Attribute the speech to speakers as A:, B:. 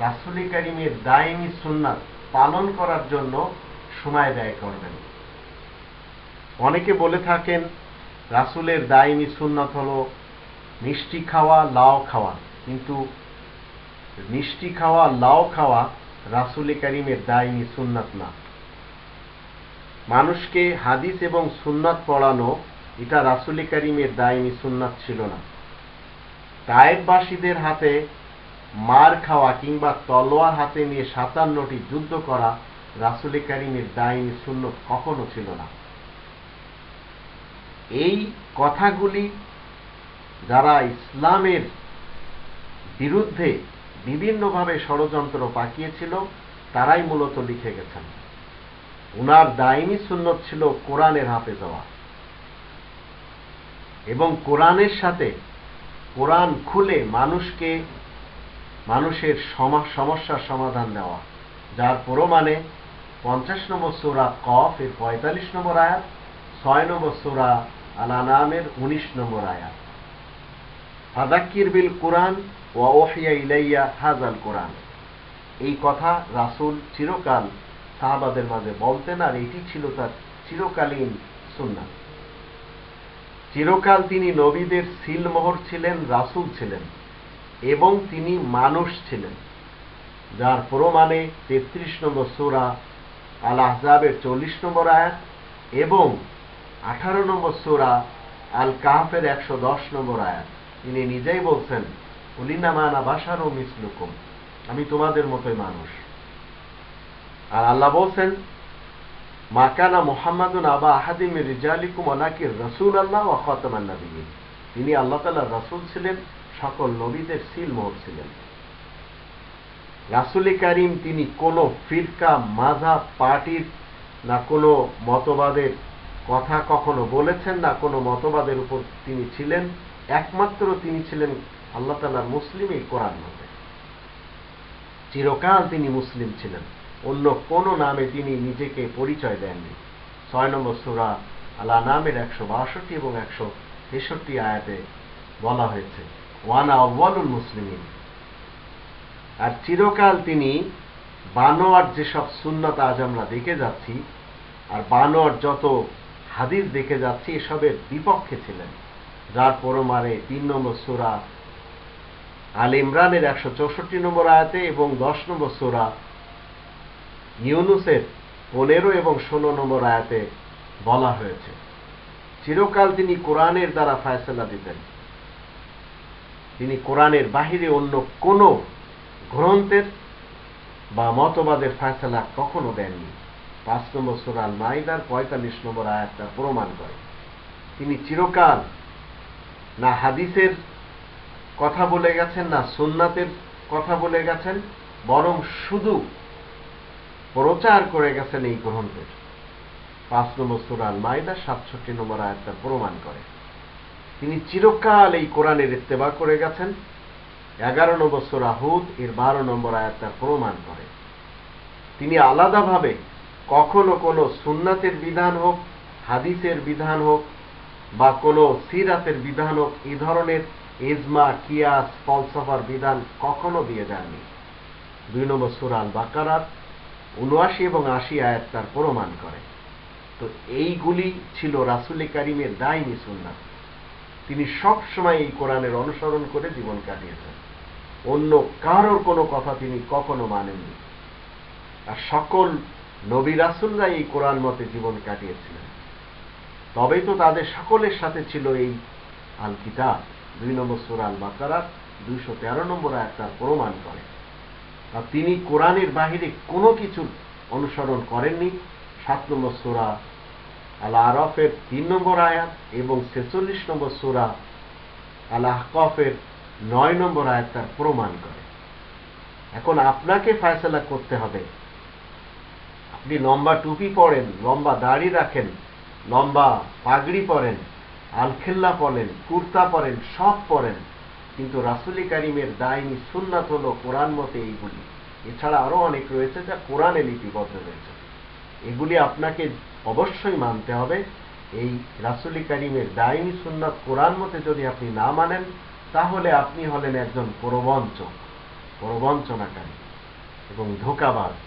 A: রাসুল করিমের দায়মি সুন্নাত পালন করার জন্য সময় ব্যয় করবেন। অনেকে বলে থাকেন, রাসুলের সুন্নাত হলো মিষ্টি খাওয়া, লাউ খাওয়া। কিন্তু মিষ্টি খাওয়া, লাউ খাওয়া সুন্নাত না। মানুষকে হাদিস এবং সুন্নাত পড়ানো এটা রাসুল করিমের দায়মি সুন্নাত ছিল না। তায়েববাসীদের হাতে মার খাওয়া কিংবা তলোয়ার হাতে নিয়ে সাতান্নটি যুদ্ধ করা রাসুল করিমের দায়নি শূন্য কখনো ছিল না। এই কথাগুলি যারা ইসলামের বিরুদ্ধে বিভিন্নভাবে ষড়যন্ত্র পাকিয়েছিল, তারাই মূলত লিখে গেছেন। উনার দায়নি সুন্নত ছিল কোরআনের হাতে যাওয়া। এবং কোরআনের সাথে কোরআন খুলে মানুষকে মানুষের সমস্যার সমাধান দেওয়া। যার প্রমাণে পঞ্চাশ নম্বর সোরা কফ এর পঁয়তাল্লিশ নম্বর আয়াত, ছয় নম্বর সোরা আলানামের উনিশ নম্বর আয়াত। ফাদাক্কির বিল কোরআন ও ওহিয়া ইলাইয়া হাজাল কোরআন। এই কথা রাসুল চিরকাল সাহাবাদের মাঝে বলতেন আর এটি ছিল তার চিরকালীন সুন্না চিরকাল তিনি নবীদের সিলমোহর ছিলেন, রাসুল ছিলেন। এবং তিনি মানুষ ছিলেন, যার প্রমাণে তেত্রিশ নম্বর সোরা আল আহজাবের চল্লিশ নম্বর আয়াত এবং আঠারো নম্বর সোরা আল কাহাফের একশো দশ নম্বর আয়াত। তিনি নিজেই বলছেন উলিনামানা বাসার ও মিসলুকুম আমি তোমাদের মতোই মানুষ। আর আল্লাহ বলছেন মাকানা মোহাম্মদুন আবা আহাদিম রিজালিকুম অনাকির রসুল আল্লাহ ও খতমান নবী তিনি আল্লাহ তালা রসুল ছিলেন। সকল নবীদের সিল মোহর ছিলেন রাসুল করিম তিনি কোন ফিরকা মাঝা পার্টির না কোনো মতবাদের কথা কখনো বলেছেন না, কোনো মতবাদের উপর তিনি ছিলেন। একমাত্র তিনি ছিলেন আল্লাহ তালার মুসলিমই কোরআন মতে চিরকাল তিনি মুসলিম ছিলেন। অন্য কোনো নামে তিনি নিজেকে পরিচয় দেননি। ছয় নম্বর সুরা আল্লাহ নামের একশো বাষট্টি এবং একশো তেষট্টি আয়াতে বলা হয়েছে ওয়ানা আউ্বালুল মুসলিমিন। আর চিরকাল তিনি বানোয়ার যেসব শূন্যতা আজ আমরা দেখে যাচ্ছি, আর বানোয়ার যত হাদিস দেখে যাচ্ছি, এসবের বিপক্ষে ছিলেন। যার পরমারে তিন নম্বর সোরা আল ইমরানের একশো চৌষট্টি নম্বর আয়াতে এবং দশ নম্বর সোরা ইউনুসের পনেরো এবং ষোলো নম্বর আয়াতে বলা হয়েছে, চিরকাল তিনি কোরআনের দ্বারা ফায়সলা দিতেন। তিনি কোরআনের বাহিরে অন্য কোন গ্রন্থের বা মতবাদের ফায়সলা কখনো দেননি। পাঁচ নম্বর সুরাল মাইদার পঁয়তাল্লিশ নম্বর আয়াতটা প্রমাণ করে। তিনি চিরকাল না হাদিসের কথা বলে গেছেন, না সুন্নাতের কথা বলে গেছেন, বরং শুধু প্রচার করে গেছেন এই গ্রন্থের। পাঁচ নম্বর সুরাল মাইদা সাতষট্টি নম্বর আয়াতটা প্রমাণ করে। তিনি চিরকাল এই কোরআনের ইত্তেবা করে গেছেন। এগারো নম্বর সোরা হুদ, এর বারো নম্বর আয়াতটা প্রমাণ করে। তিনি আলাদাভাবে কখনো কোনো সুন্নাতের বিধান হোক, হাদিসের বিধান হোক, বা কোনো সিরাতের বিধান হোক এই ধরনের এজমা কিয়াস, ফলসফার বিধান কখনো দিয়ে যাননি দুই নম্বর সুরাল বাকারাত উনআশি এবং আশি আয়াত তার প্রমাণ করে। তো এইগুলি ছিল রাসুলে কারিমের দায়নি সুন্নাত। তিনি সব সময় এই কোরআনের অনুসরণ করে জীবন কাটিয়েছেন। অন্য কারোর কোনো কথা তিনি কখনো মানেননি। আর সকল নবী রাসুলরা এই কোরআন মতে জীবন কাটিয়েছিলেন। তবেই তো তাদের সকলের সাথে ছিল এই আল কিতাব দুই নম্বর সুরাল বাকারার দুইশো তেরো নম্বর আয়াত তার প্রমাণ করে। আর তিনি কোরআনের বাহিরে কোনো কিছুর অনুসরণ করেননি। সাত নম্বর সুরা আল আরফের তিন নম্বর আয়াত এবং ছেচল্লিশ নম্বর সুরা আল আহকফের নয় নম্বর আয়াত তার প্রমাণ করে। এখন আপনাকে ফয়সলা করতে হবে। আপনি লম্বা টুপি পরেন, লম্বা দাড়ি রাখেন, লম্বা পাগড়ি পরেন, আলখেল্লা পরেন, কুর্তা পরেন, সব পরেন, কিন্তু রাসুলি কারিমের দায়নি সুন্নাত হল কোরআন মতে এইগুলি। এছাড়া আরও অনেক রয়েছে যা কোরআনে লিপিবদ্ধ রয়েছে। এগুলি আপনাকে অবশ্যই মানতে হবে, এই রাসুলি কারিমের দায়নি সুন্নত কোরআন মতে যদি আপনি না মানেন, তাহলে আপনি হলেন একজন প্রবঞ্চক, প্রবঞ্চনাকারী এবং ধোকাবাজ।